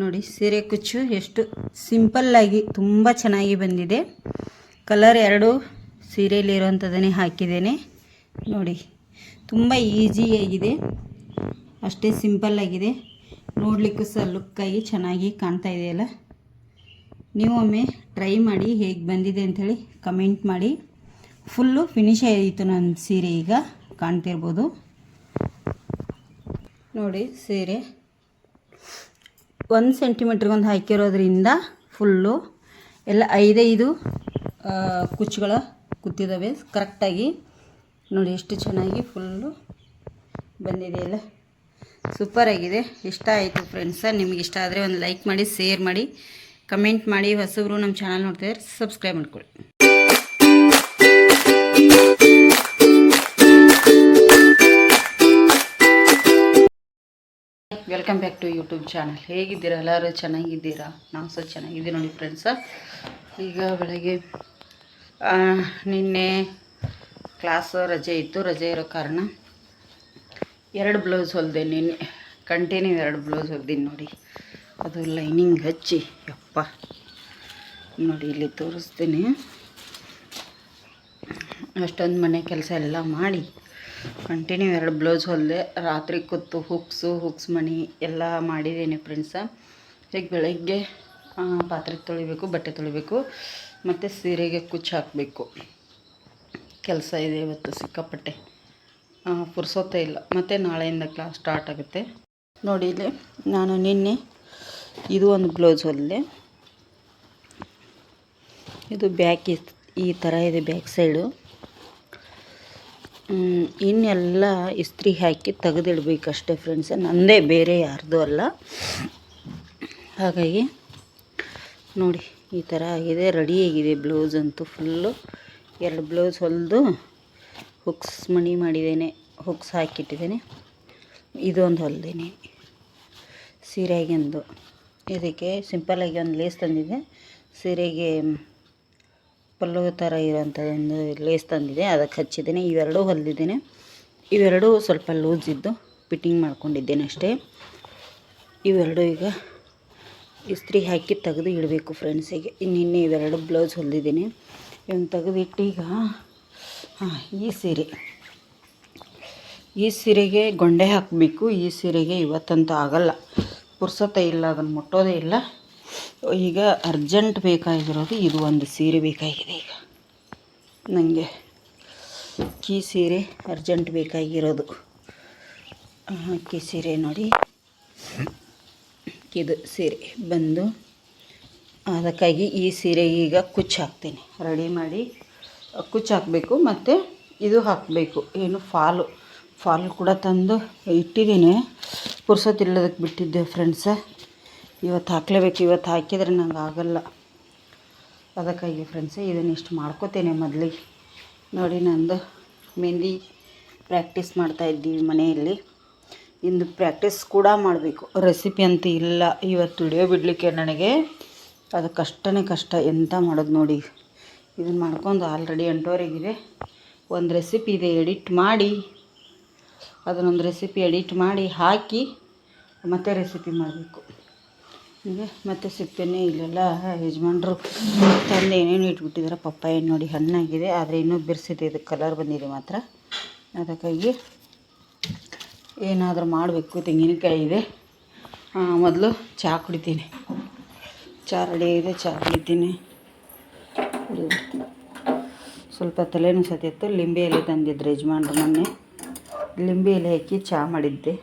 ನೋಡಿ, ಸೀರೆ ಕುಚ್ಚು ಎಷ್ಟು ಸಿಂಪಲ್ಲಾಗಿ ತುಂಬ ಚೆನ್ನಾಗಿ ಬಂದಿದೆ. ಕಲರ್ ಎರಡು ಸೀರೆಯಲ್ಲಿರುವಂಥದ್ದನ್ನೇ ಹಾಕಿದ್ದೇನೆ. ನೋಡಿ, ತುಂಬ ಈಸಿಯಾಗಿದೆ ಅಷ್ಟೇ ಸಿಂಪಲ್ಲಾಗಿದೆ ನೋಡಲಿಕ್ಕೂ ಸಹ ಲುಕ್ಕಾಗಿ ಚೆನ್ನಾಗಿ ಕಾಣ್ತಾ ಇದೆಯಲ್ಲ ನೀವು ಒಮ್ಮೆ ಟ್ರೈ ಮಾಡಿ ಹೇಗೆ ಬಂದಿದೆ ಅಂಥೇಳಿ ಕಮೆಂಟ್ ಮಾಡಿ. ಫುಲ್ಲು ಫಿನಿಶ್ ಆಯಿತು ನನ್ನ ಸೀರೆ ಈಗ, ಕಾಣ್ತಿರ್ಬೋದು. ನೋಡಿ, ಸೀರೆ ಒಂದು ಸೆಂಟಿಮೀಟ್ರಿಗೊಂದು ಹಾಕಿರೋದ್ರಿಂದ ಫುಲ್ಲು ಎಲ್ಲ ಐದೈದು ಕುಚ್ಚುಗಳು ಕೂತಿದ್ದಾವೆ ಕರೆಕ್ಟಾಗಿ ನೋಡಿ ಎಷ್ಟು ಚೆನ್ನಾಗಿ ಫುಲ್ಲು ಬಂದಿದೆ ಎಲ್ಲ. ಸೂಪರಾಗಿದೆ ಇಷ್ಟ ಆಯಿತು ಫ್ರೆಂಡ್ಸ ನಿಮ್ಗೆ ಇಷ್ಟ ಆದರೆ ಒಂದು ಲೈಕ್ ಮಾಡಿ ಶೇರ್ ಮಾಡಿ ಕಮೆಂಟ್ ಮಾಡಿ. ಹೊಸಬ್ರು ನಮ್ಮ ಚಾನಲ್ ನೋಡ್ತಿದ್ದಾರೆ ಸಬ್ಸ್ಕ್ರೈಬ್ ಮಾಡ್ಕೊಳ್ಳಿ. Welcome back to YouTube channel ಹೇಗಿದ್ದೀರಾ? ಎಲ್ಲರೂ ಚೆನ್ನಾಗಿದ್ದೀರಾ? ನಾವು ಸಹ ಚೆನ್ನಾಗಿದ್ದೀವಿ ನೋಡಿ ಫ್ರೆಂಡ್ಸ ಈಗ ಬೆಳಗ್ಗೆ ನಿನ್ನೆ ಕ್ಲಾಸ್ ರಜೆ ಇತ್ತು. ರಜೆ ಇರೋ ಕಾರಣ ಎರಡು ಬ್ಲೌಸ್ ಹೊಲಿದೆ ನಿನ್ನೆ. ಕಂಟಿನ್ಯೂ ಎರಡು ಬ್ಲೌಸ್ ಹೊಲ್ದೀನಿ ನೋಡಿ. ಅದು ಲೈನಿಂಗ್ ಹಚ್ಚಿ. ಯಪ್ಪ. ನೋಡಿ, ಇಲ್ಲಿ ತೋರಿಸ್ತೀನಿ. ಅಷ್ಟೊಂದು ಮನೆ ಕೆಲಸ ಎಲ್ಲ ಮಾಡಿ ಕಂಟಿನ್ಯೂ ಎರಡು ಬ್ಲೌಸ್ ಹೊಲಿದೆ, ರಾತ್ರಿ ಕೂತು ಹುಕ್ಸು ಹುಕ್ಸ್ ಮಣಿ ಎಲ್ಲ ಮಾಡಿದ್ದೀನಿ ಫ್ರೆಂಡ್ಸ ಈಗ ಬೆಳಗ್ಗೆ ಪಾತ್ರೆ ತೊಳಿಬೇಕು, ಬಟ್ಟೆ ತೊಳಿಬೇಕು, ಮತ್ತು ಸೀರೆಗೆ ಕುಚ್ಚು ಹಾಕಬೇಕು. ಕೆಲಸ ಇದೆ ಇವತ್ತು, ಸಿಕ್ಕಾಪಟ್ಟೆ. ಪುರ್ಸೋತೇ ಇಲ್ಲ. ಮತ್ತು ನಾಳೆಯಿಂದ ಕ್ಲಾಸ್ ಸ್ಟಾರ್ಟ್ ಆಗುತ್ತೆ. ನೋಡಿ ಇಲ್ಲಿ, ನಾನು ನಿನ್ನೆ ಇದು ಒಂದು ಬ್ಲೌಸ್ ಹೊಲಿದೆ. ಇದು ಬ್ಯಾಕ್ ಈ ಥರ ಇದೆ ಬ್ಯಾಕ್ ಸೈಡು ಇನ್ನೆಲ್ಲ ಇಸ್ತ್ರಿ ಹಾಕಿ ತೆಗೆದಿಡ್ಬೇಕಷ್ಟೇ ಫ್ರೆಂಡ್ಸ್ ನನ್ನದೇ ಬೇರೆ ಯಾರ್ದು ಅಲ್ಲ. ಹಾಗಾಗಿ ನೋಡಿ, ಈ ಥರ ಆಗಿದೆ. ರೆಡಿ ಆಗಿದೆ ಬ್ಲೌಸ್ ಅಂತೂ ಫುಲ್ಲು ಎರಡು ಬ್ಲೌಸ್ ಹೊಲಿದು ಹುಕ್ಸ್ ಮಣಿ ಮಾಡಿದ್ದೇನೆ. ಹುಕ್ಸ್ ಹಾಕಿಟ್ಟಿದ್ದೇನೆ. ಇದೊಂದು ಹೊಲ್ದೇನೆ. ಸೀರೆಗೆಂದು ಇದಕ್ಕೆ ಸಿಂಪಲ್ಲಾಗಿ ಒಂದು ಲೇಸ್ ತಂದಿದ್ದೆ. ಸೀರೆಗೆ ಪಲ್ಲು ಥರ ಇರೋಂಥದ್ದೊಂದು ಲೇಸ್ ತಂದಿದೆ. ಅದಕ್ಕೆ ಹಚ್ಚಿದ್ದೀನಿ. ಇವೆರಡೂ ಹೊಲಿದಿದ್ದೀನಿ. ಇವೆರಡೂ ಸ್ವಲ್ಪ ಲೂಸ್ ಇದ್ದು ಫಿಟ್ಟಿಂಗ್ ಮಾಡ್ಕೊಂಡಿದ್ದೇನೆ ಅಷ್ಟೇ. ಇವೆರಡು ಈಗ ಇಸ್ತ್ರಿ ಹಾಕಿ ತೆಗೆದು ಇಡಬೇಕು ಫ್ರೆಂಡ್ಸಿಗೆ ನಿನ್ನೆ ಇವೆರಡು ಬ್ಲೌಸ್ ಹೊಲಿದಿದ್ದೀನಿ. ಇವನ್ನ ತೆಗೆದಿಟ್ಟು ಈಗ, ಹಾಂ, ಈ ಸೀರೆ. ಈ ಸೀರೆಗೆ ಗೊಂಡೆ ಹಾಕಬೇಕು. ಈ ಸೀರೆಗೆ ಇವತ್ತಂತೂ ಆಗಲ್ಲ. ಪುರ್ಸತ್ತೆ ಇಲ್ಲ. ಅದನ್ನು ಮುಟ್ಟೋದೇ ಇಲ್ಲ. ಈಗ ಅರ್ಜೆಂಟ್ ಬೇಕಾಗಿರೋದು ಇದು ಒಂದು ಸೀರೆ ಬೇಕಾಗಿದೆ ಈಗ. ನನಗೆ ಅಕ್ಕಿ ಸೀರೆ ಅರ್ಜೆಂಟ್ ಬೇಕಾಗಿರೋದು. ಅಕ್ಕಿ ಸೀರೆ ನೋಡಿ. ಇದು ಸೀರೆ ಬಂದು ಅದಕ್ಕಾಗಿ ಈ ಸೀರೆ ಈಗ ಕುಚ್ಚು ಹಾಕ್ತೀನಿ. ರೆಡಿ ಮಾಡಿ ಕುಚ್ಚು ಹಾಕಬೇಕು ಮತ್ತು ಇದು ಹಾಕಬೇಕು. ಏನು ಫಾಲು ಫಾಲು ಕೂಡ ತಂದು ಇಟ್ಟಿದ್ದೀನಿ. ಪುರ್ಸೊತ್ತಿಲ್ಲದಕ್ಕೆ ಬಿಟ್ಟಿದ್ದೆ ಫ್ರೆಂಡ್ಸ. ಇವತ್ತು ಹಾಕ್ಲೇಬೇಕು, ಇವತ್ತು ಹಾಕಿದರೆ ನಂಗೆ ಆಗಲ್ಲ. ಅದಕ್ಕಾಗಿ ಫ್ರೆಂಡ್ಸ್ ಇದನ್ನ ಇಷ್ಟು ಮಾಡ್ಕೋತೇನೆ ಮೊದಲಿಗೆ. ನೋಡಿ ನಂದು ಮೆಹಂದಿ ಪ್ರಾಕ್ಟೀಸ್ ಮಾಡ್ತಾ ಇದ್ದೀವಿ ಮನೆಯಲ್ಲಿ. ಇಂದು ಪ್ರಾಕ್ಟೀಸ್ ಕೂಡ ಮಾಡಬೇಕು. ರೆಸಿಪಿ ಅಂತ ಇಲ್ಲ. ಇವತ್ತು ವಿಡಿಯೋ ಬಿಡಲಿಕ್ಕೆ ನನಗೆ. ಅದು ಕಷ್ಟನೇ ಕಷ್ಟ. ಎಂತ ಮಾಡೋದು ನೋಡಿ. ಇದನ್ನು ಮಾಡ್ಕೊಂಡು ಆಲ್ರೆಡಿ ಎಂಟುವರೆಗಿದೆ. ಒಂದು ರೆಸಿಪಿ ಇದೆ ಎಡಿಟ್ ಮಾಡಿ. ಅದನ್ನೊಂದು ರೆಸಿಪಿ ಎಡಿಟ್ ಮಾಡಿ ಹಾಕಿ ಮತ್ತೆ ರೆಸಿಪಿ ಮಾಡಬೇಕು. ಹೀಗೆ ಮತ್ತೆ ಸಿಪ್ಪೆನೇ ಇಲ್ಲೆಲ್ಲ, ಯಜಮಾನ್ರು ತಂದು ಏನೇನು ಇಟ್ಬಿಟ್ಟಿದ್ದಾರೆ ಪಪ್ಪಾಯ ನೋಡಿ ಹಣ್ಣಾಗಿದೆ, ಆದರೆ ಇನ್ನೂ ಬಿರ್ಸಿದೆ ಇದಕ್ಕೆ ಕಲರ್ ಬಂದಿದೆ ಮಾತ್ರ. ಅದಕ್ಕಾಗಿ ಏನಾದರೂ ಮಾಡಬೇಕು, ತೆಂಗಿನಕಾಯಿ ಇದೆ. ಮೊದಲು ಚಹಾ ಕುಡಿತೀನಿ. ಚಹಾ ರೆಡಿ ಇದೆ ಚಹಾ ಕುಡಿತೀನಿ. ಸ್ವಲ್ಪ ತಲೆನೂ ಸತಿತ್ತು ಲಿಂಬೆ ಎಲೆ ತಂದಿದ್ದರು ಯಜಮಾನ್ರು ಮೊನ್ನೆ. ಲಿಂಬೆ ಎಲೆ ಹಾಕಿ ಚಹಾ ಮಾಡಿದ್ದೆ.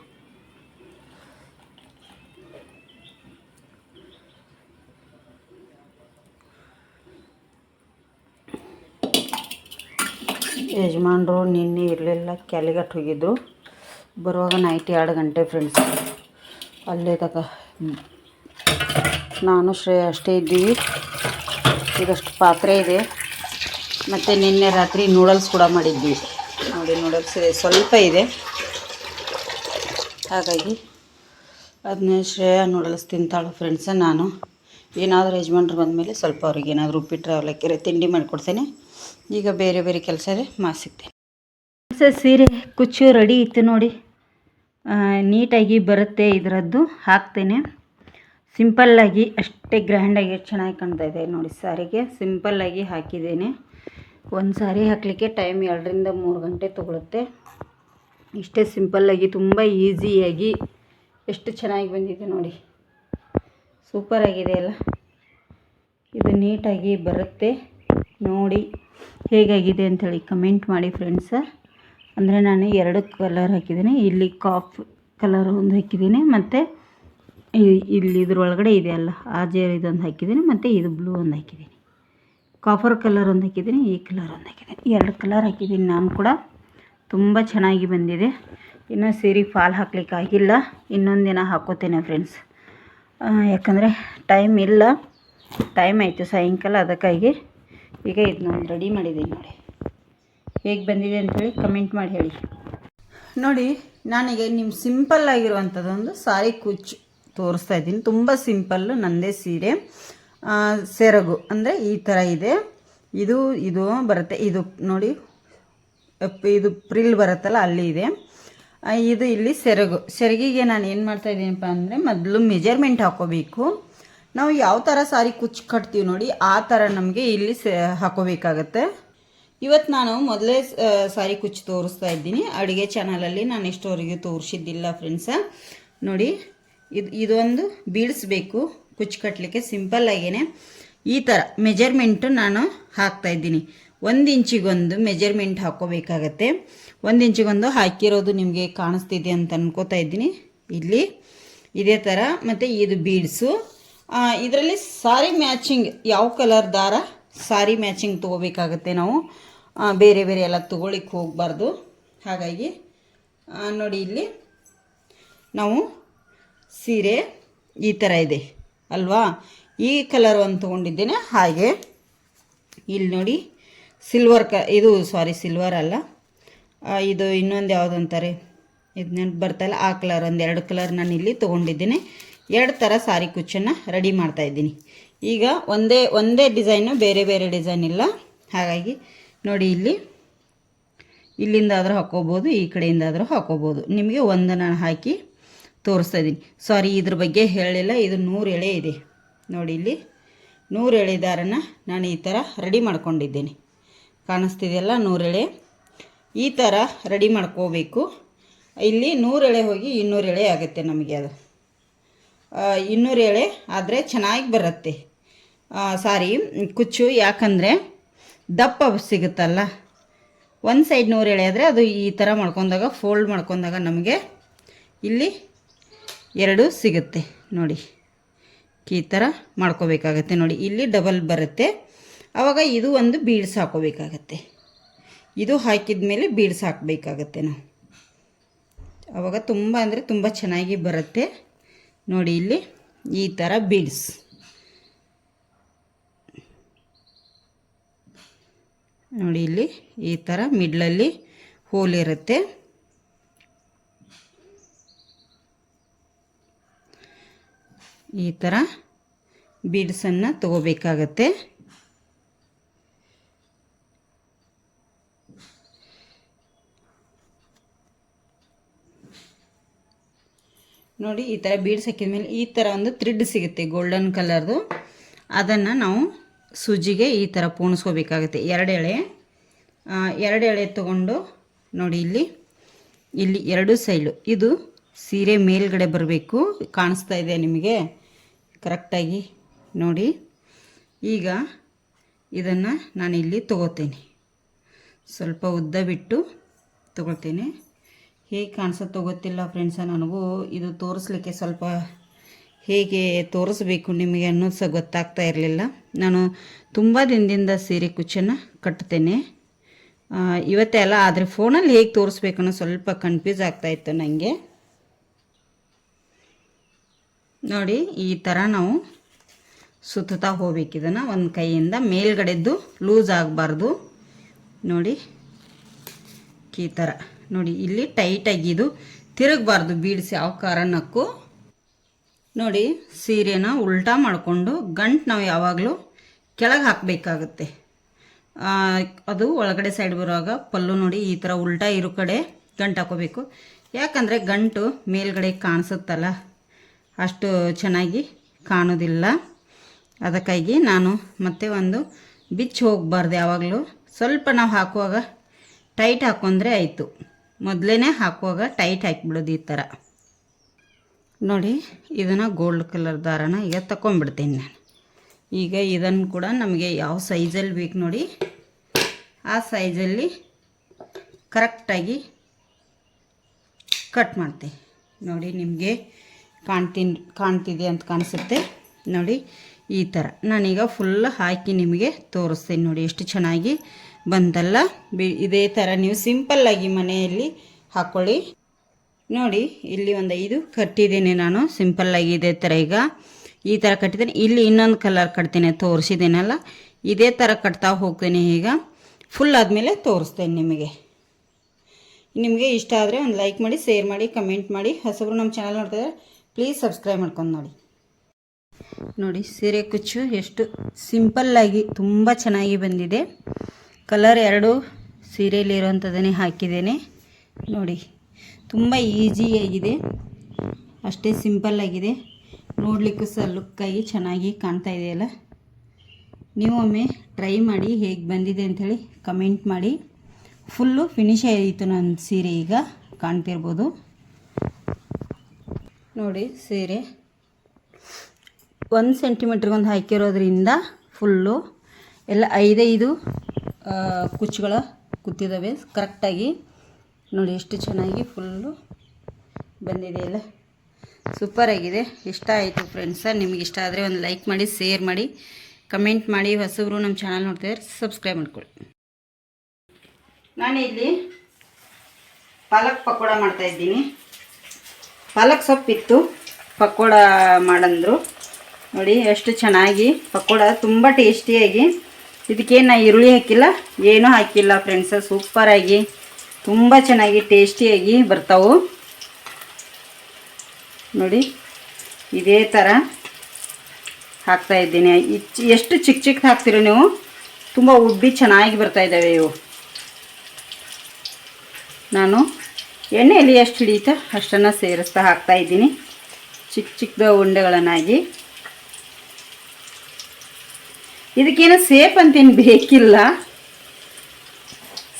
ಯಜಮಾನ್ರು ನಿನ್ನೆ ಇರಲಿಲ್ಲ ಕ್ಯಾಲಿಗಟ್ಟು ಹೋಗಿದ್ದರು ಬರುವಾಗ ನೈಟ್ ಎರಡು ಗಂಟೆ ಫ್ರೆಂಡ್ಸ್ ಅಲ್ಲೇ ತಕ ನಾನು ಶ್ರೇ ಅಷ್ಟೇ ಇದ್ದೀವಿ. ಇದಷ್ಟು ಪಾತ್ರೆ ಇದೆ. ಮತ್ತು ನಿನ್ನೆ ರಾತ್ರಿ ನೂಡಲ್ಸ್ ಕೂಡ ಮಾಡಿದ್ವಿ. ನೋಡಿ ನೂಡಲ್ಸ್ ಇದೆ. ಸ್ವಲ್ಪ ಇದೆ. ಹಾಗಾಗಿ ಅದನ್ನ ಶ್ರೇಯ ನೂಡಲ್ಸ್ ತಿಂತಾಳು ಫ್ರೆಂಡ್ಸ ನಾನು. ಏನಾದರೂ ಯಜಮಾನ್ರು ಬಂದಮೇಲೆ ಸ್ವಲ್ಪ ಅವ್ರಿಗೆ ಏನಾದರೂ ಉಪ್ಪಿಟ್ಟರೆ ಅವಲಕ್ಕಿರೆ ತಿಂಡಿ ಮಾಡಿಕೊಡ್ತೇನೆ. ಈಗ ಬೇರೆ ಬೇರೆ ಕೆಲಸ ಮಾಡಿಸುತ್ತೆ ಸರ್, ಸೀರೆ ಕುಚ್ಚು ರೆಡಿ ಇತ್ತು ನೋಡಿ. ನೀಟಾಗಿ ಬರುತ್ತೆ ಇದರದ್ದು, ಹಾಕ್ತೇನೆ. ಸಿಂಪಲ್ಲಾಗಿ ಅಷ್ಟೇ ಗ್ರ್ಯಾಂಡಾಗಿ ಚೆನ್ನಾಗಿ ಕಾಣ್ತಾ ಇದೆ ನೋಡಿ ಸಾರಿಗೆ. ಸಿಂಪಲ್ಲಾಗಿ ಹಾಕಿದ್ದೇನೆ. ಒಂದು ಸಾರಿ ಹಾಕಲಿಕ್ಕೆ ಟೈಮ್ ಎರಡರಿಂದ ಮೂರು ಗಂಟೆ ತೊಗೊಳುತ್ತೆ. ಇಷ್ಟೇ ಸಿಂಪಲ್ಲಾಗಿ ತುಂಬ ಈಸಿಯಾಗಿ ಎಷ್ಟು ಚೆನ್ನಾಗಿ ಬಂದಿದೆ ನೋಡಿ. ಸೂಪರಾಗಿದೆ ಅಲ್ಲ. ಇದು ನೀಟಾಗಿ ಬರುತ್ತೆ ನೋಡಿ. ಹೇಗಾಗಿದೆ ಅಂಥೇಳಿ ಕಮೆಂಟ್ ಮಾಡಿ ಫ್ರೆಂಡ್ಸ ಅಂದರೆ ನಾನು ಎರಡು ಕಲರ್ ಹಾಕಿದ್ದೀನಿ. ಇಲ್ಲಿ ಕಾಫ್ ಕಲರ್ ಒಂದು ಹಾಕಿದ್ದೀನಿ. ಮತ್ತು ಇಲ್ಲಿ ಇದ್ರೊಳಗಡೆ ಇದೆ ಅಲ್ಲ ಆ ಜೇರ್ ಇದೊಂದು ಹಾಕಿದ್ದೀನಿ. ಮತ್ತು ಇದು ಬ್ಲೂ ಒಂದು ಹಾಕಿದ್ದೀನಿ. ಕಾಫರ್ ಕಲರ್ ಒಂದು ಹಾಕಿದ್ದೀನಿ. ಈ ಕಲರ್ ಒಂದು ಹಾಕಿದ್ದೀನಿ. ಎರಡು ಕಲರ್ ಹಾಕಿದ್ದೀನಿ ನಾನು ಕೂಡ. ತುಂಬ ಚೆನ್ನಾಗಿ ಬಂದಿದೆ. ಇನ್ನೂ ಸೀರೆ ಫಾಲ್ ಹಾಕ್ಲಿಕ್ಕೆ ಆಗಿಲ್ಲ. ಇನ್ನೊಂದು ದಿನ ಹಾಕೋತೇನೆ ಫ್ರೆಂಡ್ಸ್ ಯಾಕಂದರೆ ಟೈಮ್ ಇಲ್ಲ. ಟೈಮ್ ಆಯಿತು ಸಾಯಂಕಾಲ ಅದಕ್ಕಾಗಿ. ಈಗ ಇದು ನಾನು ರೆಡಿ ಮಾಡಿದ್ದೀನಿ ನೋಡಿ. ಹೇಗೆ ಬಂದಿದೆ ಅಂತೇಳಿ ಕಮೆಂಟ್ ಮಾಡಿ ಹೇಳಿ. ನೋಡಿ, ನನಗೆ ನಿಮ್ಮ ಸಿಂಪಲ್ ಆಗಿರುವಂಥದ್ದೊಂದು ಸಾರಿ ಕುಚ್ ತೋರಿಸ್ತಾ ಇದ್ದೀನಿ. ತುಂಬ ಸಿಂಪಲ್ಲು ನನ್ನದೇ ಸೀರೆ. ಸೆರಗು ಅಂದರೆ ಈ ಥರ ಇದೆ. ಇದು ಇದು ಬರುತ್ತೆ. ಇದು ನೋಡಿ ಇದು ಪ್ರಿಲ್ ಬರುತ್ತಲ್ಲ, ಅಲ್ಲಿ ಇದೆ. ಇದು ಇಲ್ಲಿ ಸೆರಗು. ಸೆರಗಿಗೆ ನಾನು ಏನು ಮಾಡ್ತಾ ಇದ್ದೀನಪ್ಪ ಅಂದರೆ ಮೊದಲು ಮೆಜರ್ಮೆಂಟ್ ಹಾಕೋಬೇಕು. ನಾವು ಯಾವ ಥರ ಸಾರಿ ಕುಚ್ಚು ಕಟ್ತೀವಿ ನೋಡಿ, ಆ ಥರ ನಮಗೆ ಇಲ್ಲಿ ಹಾಕೋಬೇಕಾಗತ್ತೆ. ಇವತ್ತು ನಾನು ಮೊದಲೇ ಸಾರಿ ಕುಚ್ಚು ತೋರಿಸ್ತಾ ಇದ್ದೀನಿ. ಅಡುಗೆ ಚಾನಲಲ್ಲಿ ನಾನು ಇಷ್ಟೋರಿಗೆ ತೋರಿಸಿದ್ದಿಲ್ಲ ಫ್ರೆಂಡ್ಸ ನೋಡಿ, ಇದು, ಇದೊಂದು ಬೀಡಿಸ್ಬೇಕು ಕುಚ್ಚು ಕಟ್ಟಲಿಕ್ಕೆ ಸಿಂಪಲ್ ಆಗೇನೆ. ಈ ಥರ ಮೆಜರ್ಮೆಂಟು ನಾನು ಹಾಕ್ತಾ ಇದ್ದೀನಿ. ಒಂದು ಇಂಚಿಗೊಂದು ಮೆಜರ್ಮೆಂಟ್ ಹಾಕ್ಕೋಬೇಕಾಗತ್ತೆ ಒಂದು ಇಂಚಿಗೊಂದು ಹಾಕಿರೋದು ನಿಮಗೆ ಕಾಣಿಸ್ತಿದೆ ಅಂತ ಅನ್ಕೋತಾ ಇದ್ದೀನಿ. ಇಲ್ಲಿ, ಇದೇ ಥರ ಮತ್ತು ಇದು ಬೀಡ್ಸು ಇದರಲ್ಲಿ ಸಾರಿ ಮ್ಯಾಚಿಂಗ್ ಯಾವ ಕಲರ್ ದಾರ? ಸಾರಿ ಮ್ಯಾಚಿಂಗ್ ತೊಗೋಬೇಕಾಗತ್ತೆ ನಾವು. ಬೇರೆ ಬೇರೆ ಎಲ್ಲ ತೊಗೊಳಿಕ್ಕೆ ಹೋಗಬಾರ್ದು. ಹಾಗಾಗಿ ನೋಡಿ ಇಲ್ಲಿ ನಾವು ಸೀರೆ ಈ ಥರ ಇದೆ, ಅಲ್ವಾ? ಈ ಕಲರ್ ಒಂದು ತೊಗೊಂಡಿದ್ದೇನೆ, ಹಾಗೆ ಇಲ್ಲಿ ನೋಡಿ ಸಿಲ್ವರ್ ಕ, ಇದು ಸಾರಿ ಸಿಲ್ವರ್ ಅಲ್ಲ. ಇದು ಇನ್ನೊಂದು ಯಾವುದು ಅಂತಾರೆ? ಇದು ನೆನಪು ಬರ್ತಲ್ಲ ಆ ಕಲರ್ ಒಂದು ಎರಡು ಕಲರ್ ನಾನು ಇಲ್ಲಿ ತೊಗೊಂಡಿದ್ದೀನಿ. ಎರಡು ಥರ ಸಾರಿ ಕುಚ್ಚನ್ನು ರೆಡಿ ಮಾಡ್ತಾ ಇದ್ದೀನಿ. ಈಗ ಒಂದೇ ಒಂದೇ ಡಿಸೈನು ಬೇರೆ ಬೇರೆ ಡಿಸೈನ್ ಇಲ್ಲ. ಹಾಗಾಗಿ ನೋಡಿ ಇಲ್ಲಿ ಇಲ್ಲಿಂದಾದರೂ ಹಾಕೋಬೋದು, ಈ ಕಡೆಯಿಂದಾದರೂ ಹಾಕೋಬೋದು. ನಿಮಗೆ ಒಂದು ನಾನು ಹಾಕಿ ತೋರಿಸ್ತಾ ಇದ್ದೀನಿ. ಸಾರಿ ಇದ್ರ ಬಗ್ಗೆ ಹೇಳಿಲ್ಲ ಇದು ನೂರು ಎಳೆ ಇದೆ. ನೋಡಿ ಇಲ್ಲಿ, ನೂರು ಎಳೆ ದಾರನ ನಾನು ಈ ಥರ ರೆಡಿ ಮಾಡ್ಕೊಂಡಿದ್ದೇನೆ. ಕಾಣಿಸ್ತಿದೆಯಲ್ಲ ನೂರು ಎಳೆ? ಈ ಥರ ರೆಡಿ ಮಾಡ್ಕೋಬೇಕು. ಇಲ್ಲಿ ನೂರು ಎಳೆ ಹೋಗಿ ಇನ್ನೂರು ಎಳೆ ಆಗುತ್ತೆ ನಮಗೆ ಅದು. ಇನ್ನೂರು ಎಳೆ ಆದರೆ ಚೆನ್ನಾಗಿ ಬರುತ್ತೆ. ಸಾರಿ, ಕುಚ್ಚು ಯಾಕಂದರೆ ದಪ್ಪ ಸಿಗುತ್ತಲ್ಲ. ಒಂದು ಸೈಡ್ ನೂರು ಎಳೆ ಆದರೆ ಅದು ಈ ಥರ ಮಾಡ್ಕೊಂಡಾಗ ಫೋಲ್ಡ್ ಮಾಡ್ಕೊಂಡಾಗ ನಮಗೆ ಇಲ್ಲಿ ಎರಡು ಸಿಗುತ್ತೆ. ನೋಡಿ, ಈ ಥರ ಮಾಡ್ಕೋಬೇಕಾಗತ್ತೆ. ನೋಡಿ, ಇಲ್ಲಿ ಡಬಲ್ ಬರುತ್ತೆ. ಆವಾಗ ಇದು ಒಂದು ಬೀಡ್ಸ್ ಹಾಕೋಬೇಕಾಗತ್ತೆ. ಇದು ಹಾಕಿದ ಮೇಲೆ ಬೀಡ್ಸ್ ಹಾಕಬೇಕಾಗತ್ತೆ ನಾವು. ಆವಾಗ ತುಂಬ ಅಂದರೆ ತುಂಬ ಚೆನ್ನಾಗಿ ಬರುತ್ತೆ. ನೋಡಿ ಇಲ್ಲಿ ಈ ಥರ ಬೀಡ್ಸ್ ನೋಡಿ ಇಲ್ಲಿ ಈ ಥರ ಮಿಡ್ಲಲ್ಲಿ ಹೋಲ್ ಇರುತ್ತೆ. ಈ ಥರ ಬೀಡ್ಸನ್ನು ತಗೋಬೇಕಾಗತ್ತೆ. ನೋಡಿ ಈ ಥರ ಬೀಡ್ಸ್ ಹಾಕಿದ ಮೇಲೆ ಈ ಥರ ಒಂದು ಥ್ರಿಡ್ ಸಿಗುತ್ತೆ ಗೋಲ್ಡನ್ ಕಲರ್ದು ಅದನ್ನು ನಾವು ಸುಜಿಗೆ ಈ ಥರ ಪೂಣಿಸ್ಕೋಬೇಕಾಗುತ್ತೆ. ಎರಡು ಎಳೆ ಎರಡು ಎಳೆ ತಗೊಂಡು ನೋಡಿ ಇಲ್ಲಿ ಇಲ್ಲಿ ಎರಡು ಸೈಡು ಇದು ಸೀರೆ ಮೇಲ್ಗಡೆ ಬರಬೇಕು. ಕಾಣಿಸ್ತಾ ಇದೆ ನಿಮಗೆ? ಕರೆಕ್ಟಾಗಿ ನೋಡಿ. ಈಗ ಇದನ್ನು ನಾನು ಇಲ್ಲಿ ತೊಗೋತೇನೆ. ಸ್ವಲ್ಪ ಉದ್ದ ಬಿಟ್ಟು ತಗೊಳ್ತೇನೆ ಹೇಗೆ ಕಾಣಿಸುತ್ತೋ ಗೊತ್ತಿಲ್ಲ ಫ್ರೆಂಡ್ಸ ನನಗೂ ಇದು ತೋರಿಸ್ಲಿಕ್ಕೆ ಸ್ವಲ್ಪ ಹೇಗೆ ತೋರಿಸ್ಬೇಕು ನಿಮಗೆ ಅನ್ನೋದು ಸಹ ಗೊತ್ತಾಗ್ತಾ ಇರಲಿಲ್ಲ. ನಾನು ತುಂಬ ದಿನದಿಂದ ಸೀರೆ ಕುಚ್ಚನ್ನು ಕಟ್ತೇನೆ. ಇವತ್ತೇ ಅಲ್ಲ, ಆದರೆ ಫೋನಲ್ಲಿ ಹೇಗೆ ತೋರಿಸ್ಬೇಕು ಅನ್ನೋ ಸ್ವಲ್ಪ ಕನ್ಫ್ಯೂಸ್ ಆಗ್ತಾ ಇತ್ತು ನನಗೆ ನೋಡಿ, ಈ ಥರ ನಾವು ಸುತ್ತಾ ಹೋಗ್ಬೇಕು. ಇದನ್ನು ಒಂದು ಕೈಯಿಂದ ಮೇಲ್ಗಡೆದ್ದು ಲೂಸ್ ಆಗಬಾರ್ದು. ನೋಡಿ, ಈ ಥರ ನೋಡಿ, ಇಲ್ಲಿ ಟೈಟಾಗಿ ಇದು ತಿರುಗಬಾರ್ದು ಬೀಡ್ಸ್ ಯಾವ ಕಾರಣಕ್ಕೂ ನೋಡಿ, ಸೀರೆನ ಉಲ್ಟಾ ಮಾಡಿಕೊಂಡು ಗಂಟು ನಾವು ಯಾವಾಗಲೂ ಕೆಳಗೆ ಹಾಕಬೇಕಾಗುತ್ತೆ. ಅದು ಒಳಗಡೆ ಸೈಡ್ ಬರುವಾಗ ಪಲ್ಲು ನೋಡಿ ಈ ಥರ ಉಲ್ಟಾ ಇರೋ ಕಡೆ ಗಂಟು ಹಾಕೋಬೇಕು. ಯಾಕಂದರೆ ಗಂಟು ಮೇಲ್ಗಡೆ ಕಾಣಿಸುತ್ತಲ್ಲ, ಅಷ್ಟು ಚೆನ್ನಾಗಿ ಕಾಣೋದಿಲ್ಲ. ಅದಕ್ಕಾಗಿ ನಾನು ಮತ್ತೆ ಒಂದು ಬಿಚ್ಚಿ ಹೋಗಬಾರ್ದು ಯಾವಾಗಲೂ. ಸ್ವಲ್ಪ ನಾವು ಹಾಕುವಾಗ ಟೈಟ್ ಹಾಕೊಂಡ್ರೆ ಆಯಿತು. ಮೊದಲೇ ಹಾಕುವಾಗ ಟೈಟ್ ಹಾಕಿಬಿಡೋದು ಈ ಥರ ನೋಡಿ, ಇದನ್ನು ಗೋಲ್ಡ್ ಕಲರ್ ದಾರನ ಈಗ ತಗೊಂಡ್ಬಿಡ್ತೀನಿ ನಾನು. ಈಗ ಇದನ್ನು ಕೂಡ ನಮಗೆ ಯಾವ ಸೈಜಲ್ಲಿ ಬೇಕು ನೋಡಿ, ಆ ಸೈಜಲ್ಲಿ ಕರೆಕ್ಟಾಗಿ ಕಟ್ ಮಾಡ್ತೀನಿ. ನೋಡಿ, ನಿಮಗೆ ಕಾಣ್ತೀನಿ, ಕಾಣ್ತಿದೆ ಅಂತ ಕಾಣಿಸುತ್ತೆ. ನೋಡಿ, ಈ ಥರ ನಾನೀಗ ಫುಲ್ ಹಾಕಿ ನಿಮಗೆ ತೋರಿಸ್ತೀನಿ ನೋಡಿ ಎಷ್ಟು ಚೆನ್ನಾಗಿ. ಬಂತಲ್ಲ? ಬಿ, ಇದೇ ಥರ ನೀವು ಸಿಂಪಲ್ಲಾಗಿ ಮನೆಯಲ್ಲಿ ಹಾಕ್ಕೊಳ್ಳಿ ನೋಡಿ, ಇಲ್ಲಿ ಒಂದು ಐದು ಕಟ್ಟಿದ್ದೀನಿ ನಾನು. ಸಿಂಪಲ್ಲಾಗಿ ಇದೇ ಥರ ಈಗ. ಈ ಥರ ಕಟ್ಟಿದ್ದೀನಿ. ಇಲ್ಲಿ ಇನ್ನೊಂದು ಕಲರ್ ಕಟ್ತೀನಿ, ತೋರಿಸಿದ್ದೀನಲ್ಲ? ಇದೇ ಥರ ಕಟ್ತಾ ಹೋಗ್ತೀನಿ ಈಗ. ಫುಲ್ ಆದಮೇಲೆ ತೋರಿಸ್ತೇನೆ ನಿಮಗೆ. ನಿಮಗೆ ಇಷ್ಟ ಆದರೆ ಒಂದು ಲೈಕ್ ಮಾಡಿ ಶೇರ್ ಮಾಡಿ ಕಮೆಂಟ್ ಮಾಡಿ. ಹೊಸಬ್ರು ನಮ್ಮ ಚಾನಲ್ ನೋಡ್ತಿದ್ರೆ ಪ್ಲೀಸ್ ಸಬ್ಸ್ಕ್ರೈಬ್ ಮಾಡ್ಕೊಂಡು ನೋಡಿ. ನೋಡಿ, ಸೀರೆ ಕುಚ್ಚು ಎಷ್ಟು ಸಿಂಪಲ್ಲಾಗಿ ತುಂಬ ಚೆನ್ನಾಗಿ ಬಂದಿದೆ. ಕಲರ್ ಎರಡು ಸೀರೆಯಲ್ಲಿರುವಂಥದ್ದನ್ನೇ ಹಾಕಿದ್ದೇನೆ. ನೋಡಿ, ತುಂಬ ಈಸಿಯಾಗಿದೆ ಅಷ್ಟೇ ಸಿಂಪಲ್ಲಾಗಿದೆ ನೋಡಲಿಕ್ಕೂ ಸಹ ಲುಕ್ಕಾಗಿ ಚೆನ್ನಾಗಿ ಕಾಣ್ತಾ ಇದೆಯಲ್ಲ? ನೀವು ಒಮ್ಮೆ ಟ್ರೈ ಮಾಡಿ ಹೇಗೆ ಬಂದಿದೆ ಅಂಥೇಳಿ ಕಮೆಂಟ್ ಮಾಡಿ. ಫುಲ್ಲು ಫಿನಿಶ್ ಆಯಿತು ನನ್ನ ಸೀರೆ ಈಗ. ಕಾಣ್ತಿರ್ಬೋದು. ನೋಡಿ, ಸೀರೆ ಒಂದು ಸೆಂಟಿಮೀಟ್ರಿಗೊಂದು ಹಾಕಿರೋದ್ರಿಂದ ಫುಲ್ಲು ಎಲ್ಲ ಐದೈದು ಕುಚ್ಚುಗಳ ಕೂತಿದ್ದಾವೆ ಕರೆಕ್ಟಾಗಿ ನೋಡಿ ಎಷ್ಟು ಚೆನ್ನಾಗಿ ಫುಲ್ಲು ಬಂದಿದೆ ಎಲ್ಲ ಸೂಪರಾಗಿದೆ ಇಷ್ಟ ಆಯಿತು ಫ್ರೆಂಡ್ಸ ನಿಮಗೆ ಇಷ್ಟ ಆದರೆ ಒಂದು ಲೈಕ್ ಮಾಡಿ ಶೇರ್ ಮಾಡಿ ಕಮೆಂಟ್ ಮಾಡಿ. ಹೊಸಬ್ರು ನಮ್ಮ ಚಾನಲ್ ನೋಡ್ತಿದ್ರೆ ಸಬ್ಸ್ಕ್ರೈಬ್ ಮಾಡ್ಕೊಳ್ಳಿ. ನಾನಿಲ್ಲಿ ಪಾಲಕ್ ಪಕೋಡ ಮಾಡ್ತಾ ಇದ್ದೀನಿ. ಪಾಲಕ್ ಸೊಪ್ಪಿತ್ತು ಪಕೋಡ ಮಾಡಂದ್ರು. ನೋಡಿ, ಎಷ್ಟು ಚೆನ್ನಾಗಿ ಪಕೋಡ, ತುಂಬ ಟೇಸ್ಟಿಯಾಗಿ ಇದಕ್ಕೇನು ನಾ ಈರುಳ್ಳಿ ಹಾಕಿಲ್ಲ, ಏನೂ ಹಾಕಿಲ್ಲ ಫ್ರೆಂಡ್ಸ ಸೂಪರಾಗಿ ತುಂಬ ಚೆನ್ನಾಗಿ ಟೇಸ್ಟಿಯಾಗಿ ಬರ್ತಾವು. ನೋಡಿ, ಇದೇ ಥರ ಹಾಕ್ತಾ ಇದ್ದೀನಿ. ಎಷ್ಟು ಚಿಕ್ಕ ಚಿಕ್ಕ ಹಾಕ್ತೀರಿ ನೀವು, ತುಂಬ ಉಬ್ಬಿ ಚೆನ್ನಾಗಿ ಬರ್ತಾ ಇದ್ದಾವೆ ಇವು. ನಾನು ಎಣ್ಣೆಯಲ್ಲಿ ಎಷ್ಟು ಹಿಡಿಯುತ್ತೋ ಅಷ್ಟನ್ನು ಸೇರಿಸ್ತಾ ಹಾಕ್ತಾ ಇದ್ದೀನಿ. ಚಿಕ್ಕ ಚಿಕ್ಕದ ಉಂಡೆಗಳನ್ನಾಗಿ. ಇದಕ್ಕೇನು ಸೇಫ್ ಅಂತೇನು ಬೇಕಿಲ್ಲ.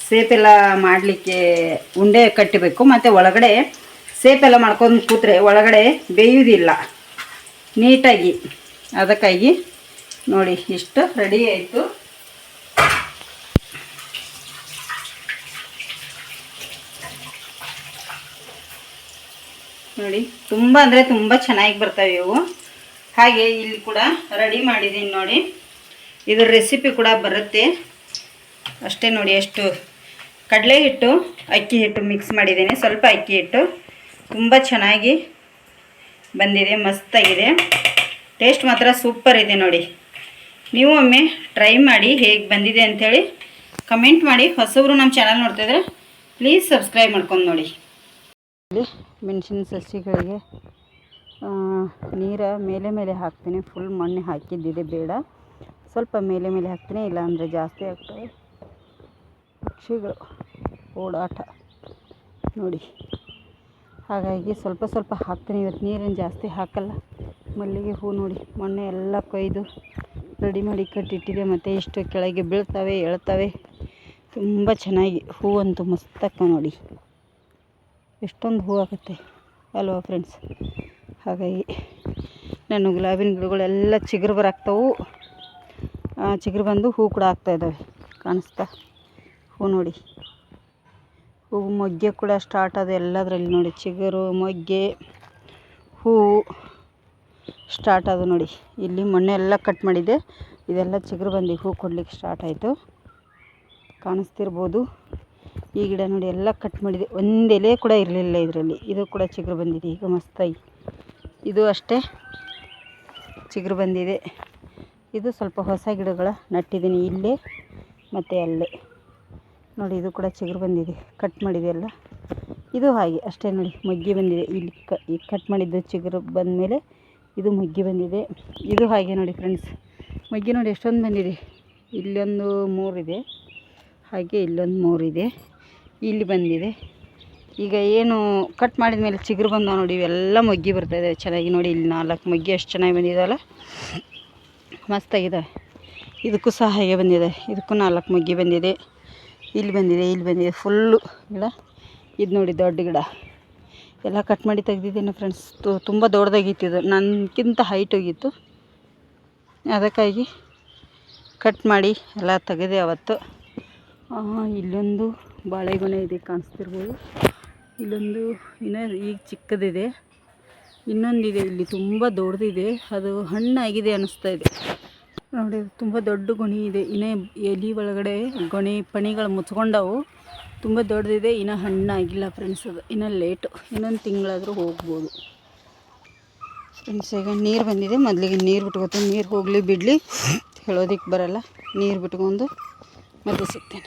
ಸೇಪೆಲ್ಲ ಮಾಡಲಿಕ್ಕೆ ಉಂಡೆ ಕಟ್ಟಬೇಕು, ಮತ್ತು ಒಳಗಡೆ ಸೇಪೆಲ್ಲ ಮಾಡ್ಕೊಂಡು ಕೂತ್ರೆ ಒಳಗಡೆ ಬೇಯುವುದಿಲ್ಲ ನೀಟಾಗಿ ಅದಕ್ಕಾಗಿ ನೋಡಿ, ಇಷ್ಟು ರೆಡಿ ಆಯಿತು. ನೋಡಿ, ತುಂಬ ಅಂದರೆ ತುಂಬ ಚೆನ್ನಾಗಿ ಬರ್ತವೆ ಇವು. ಹಾಗೆ ಇಲ್ಲಿ ಕೂಡ ರೆಡಿ ಮಾಡಿದ್ದೀನಿ ನೋಡಿ. ಇದ್ರ ರೆಸಿಪಿ ಕೂಡ ಬರುತ್ತೆ. ಅಷ್ಟೇ ನೋಡಿ, ಎಷ್ಟು ಕಡಲೆ ಹಿಟ್ಟು, ಅಕ್ಕಿ ಹಿಟ್ಟು ಮಿಕ್ಸ್ ಮಾಡಿದ್ದೀನಿ. ಸ್ವಲ್ಪ ಅಕ್ಕಿ ಹಿಟ್ಟು. ತುಂಬ ಚೆನ್ನಾಗಿ ಬಂದಿದೆ, ಮಸ್ತಾಗಿದೆ. ಟೇಸ್ಟ್ ಮಾತ್ರ ಸೂಪರ್ ಇದೆ ನೋಡಿ. ನೀವು ಒಮ್ಮೆ ಟ್ರೈ ಮಾಡಿ ಹೇಗೆ ಬಂದಿದೆ ಅಂಥೇಳಿ ಕಮೆಂಟ್ ಮಾಡಿ. ಹೊಸಬ್ರು ನಮ್ಮ ಚಾನಲ್ ನೋಡ್ತಿದ್ರೆ ಪ್ಲೀಸ್ ಸಬ್ಸ್ಕ್ರೈಬ್ ಮಾಡ್ಕೊಂಡು ನೋಡಿ. ಮೆಣಸಿನ ಸಸಿಗಳಿಗೆ ನೀರ ಮೇಲೆ ಮೇಲೆ ಹಾಕ್ತೀನಿ. ಫುಲ್ ಮಣ್ಣು ಹಾಕಿದ್ದಿದೆ, ಬೇಡ. ಸ್ವಲ್ಪ ಮೇಲೆ ಮೇಲೆ ಹಾಕ್ತೀನಿ ಇಲ್ಲ ಅಂದರೆ ಜಾಸ್ತಿ ಆಗ್ತವೆ ಪಕ್ಷಿಗಳು, ಓಡಾಟ. ನೋಡಿ. ಹಾಗಾಗಿ ಸ್ವಲ್ಪ ಸ್ವಲ್ಪ ಹಾಕ್ತೀನಿ, ಇವತ್ತು ನೀರೇನು ಜಾಸ್ತಿ ಹಾಕಲ್ಲ. ಮಲ್ಲಿಗೆ ಹೂ ನೋಡಿ, ಮೊನ್ನೆ ಎಲ್ಲ ಕೊಯ್ದು ರೆಡಿ ಮಾಡಿ ಕಟ್ಟಿಟ್ಟಿದೆ, ಮತ್ತು ಇಷ್ಟು ಕೆಳಗೆ ಬೀಳ್ತವೆ, ಎಳ್ತವೆ. ತುಂಬ ಚೆನ್ನಾಗಿ ಹೂವಂತೂ ಮಸ್ತಕ್ಕ ನೋಡಿ. ಎಷ್ಟೊಂದು ಹೂ ಆಗುತ್ತೆ ಅಲ್ವಾ ಫ್ರೆಂಡ್ಸ್ ಹಾಗಾಗಿ, ನಾನು ಗುಲಾಬಿನ ಗಿಡಗಳೆಲ್ಲ ಚಿಗುರು ಬರಾಕ್ತವು. ಚಿಗುರು ಬಂದು ಹೂ ಕೂಡ ಆಗ್ತಾ ಇದ್ದಾವೆ. ಕಾಣಿಸ್ತಾ? ಹೂ ನೋಡಿ. ಹೂ ಮೊಗ್ಗೆ ಕೂಡ ಸ್ಟಾರ್ಟ್ ಆದ ಎಲ್ಲದರಲ್ಲಿ ನೋಡಿ. ಚಿಗುರು, ಮೊಗ್ಗೆ ಹೂವು ಸ್ಟಾರ್ಟ್ ಆದ ನೋಡಿ. ಇಲ್ಲಿ ಮೊನ್ನೆ ಎಲ್ಲ ಕಟ್ ಮಾಡಿದ್ದೆ. ಇದೆಲ್ಲ ಚಿಗುರು ಬಂದು ಹೂ ಕೊಡ್ಲಿಕ್ಕೆ ಸ್ಟಾರ್ಟ್ ಆಯಿತು. ಕಾಣಿಸ್ತಿರ್ಬೋದು. ಈ ಗಿಡ ನೋಡಿ ಎಲ್ಲ ಕಟ್ ಮಾಡಿದೆ. ಒಂದು ಎಲೆ ಕೂಡ ಇರಲಿಲ್ಲ ಇದರಲ್ಲಿ. ಇದು ಕೂಡ ಚಿಗುರು ಬಂದಿದೆ. ಈಗ ಮಸ್ತಾಗಿ. ಇದು ಅಷ್ಟೇ ಚಿಗುರು ಬಂದಿದೆ. ಇದು ಸ್ವಲ್ಪ ಹೊಸ ಗಿಡಗಳ ನಟ್ಟಿದ್ದೀನಿ ಇಲ್ಲೇ ಮತ್ತು ಅಲ್ಲೇ. ನೋಡಿ, ಇದು ಕೂಡ ಚಿಗುರು ಬಂದಿದೆ. ಕಟ್ ಮಾಡಿದೆ ಎಲ್ಲ ಇದು ಹಾಗೆ, ಅಷ್ಟೇ ನೋಡಿ, ಮಗ್ಗಿ ಬಂದಿದೆ. ಇಲ್ಲಿ ಕ, ಈ ಕಟ್ ಮಾಡಿದ್ದು ಚಿಗುರು ಬಂದಮೇಲೆ ಇದು ಮೊಗ್ಗಿ ಬಂದಿದೆ. ಇದು ಹಾಗೆ ನೋಡಿ ಫ್ರೆಂಡ್ಸ್ ಮೊಗ್ಗಿ ನೋಡಿ, ಎಷ್ಟೊಂದು ಬಂದಿದೆ. ಇಲ್ಲೊಂದು ಮೂರಿದೆ ಹಾಗೆ ಇಲ್ಲೊಂದು ಮೂರಿದೆ ಇಲ್ಲಿ ಬಂದಿದೆ. ಈಗ ಏನು ಕಟ್ ಮಾಡಿದ ಮೇಲೆ ಚಿಗುರು ಬಂದಾವ ನೋಡಿ, ಇವೆಲ್ಲ ಮೊಗ್ಗಿ ಬರ್ತಾಯಿದೆ ಚೆನ್ನಾಗಿ ನೋಡಿ, ಇಲ್ಲಿ ನಾಲ್ಕು ಮೊಗ್ಗಿ ಎಷ್ಟು ಚೆನ್ನಾಗಿ ಬಂದಿದೆಯಲ್ಲ ಮಸ್ತಾಗಿದೆ. ಇದಕ್ಕೂ ಸಹ ಹಾಗೆ ಬಂದಿದೆ. ಇದಕ್ಕೂ ನಾಲ್ಕು ಮುಗ್ಗಿ ಬಂದಿದೆ. ಇಲ್ಲಿ ಬಂದಿದೆ ಇಲ್ಲಿ ಬಂದಿದೆ. ಫುಲ್ಲು ಗಿಡ. ಇದು ನೋಡಿ ದೊಡ್ಡ ಗಿಡ. ಎಲ್ಲ ಕಟ್ ಮಾಡಿ ತೆಗ್ದಿದ್ದೇನೆ ಫ್ರೆಂಡ್ಸ್ ತುಂಬ ದೊಡ್ಡದಾಗಿತ್ತು ಇದು. ನನಗಿಂತ ಹೈಟ್ ಹೋಗಿತ್ತು. ಅದಕ್ಕಾಗಿ ಕಟ್ ಮಾಡಿ ಎಲ್ಲ ತೆಗೆದೆ ಅವತ್ತು. ಇಲ್ಲೊಂದು ಬಾಳೆಗೊನೆ ಇದೆ ಕಾಣಿಸ್ತಿರ್ಬೋದು. ಇಲ್ಲೊಂದು ಇನ್ನೂ ಈಗ ಚಿಕ್ಕದಿದೆ. ಇನ್ನೊಂದಿದೆ ಇಲ್ಲಿ, ತುಂಬ ದೊಡ್ಡದಿದೆ. ಅದು ಹಣ್ಣಾಗಿದೆ ಅನ್ನಿಸ್ತಾ ಇದೆ. ನೋಡಿ ತುಂಬ ದೊಡ್ಡ ಗೊಣಿ ಇದೆ. ಇನ್ನೇ ಎಲಿ ಒಳಗಡೆ ಗೊಣಿ ಪಣಿಗಳು ಮುಚ್ಕೊಂಡವು. ತುಂಬ ದೊಡ್ಡದಿದೆ, ಇನ್ನೂ ಹಣ್ಣಾಗಿಲ್ಲ ಫ್ರೆಂಡ್ಸ್ ಅದು. ಇನ್ನೂ ಲೇಟು ಇನ್ನೊಂದು ತಿಂಗಳಾದರೂ ಹೋಗ್ಬೋದು. ಫ್ರೆಂಡ್ಸ್ ಈಗ ನೀರು ಬಂದಿದೆ. ಮೊದಲಿಗೆ ನೀರು ಬಿಟ್ಕೊತೀನಿ ನೀರು ಹೋಗಲಿ ಬಿಡಲಿ. ಹೇಳೋದಕ್ಕೆ ಬರಲ್ಲ. ನೀರು ಬಿಟ್ಕೊಂಡು ಮತ್ತೆ ಸಿಗ್ತೇನೆ.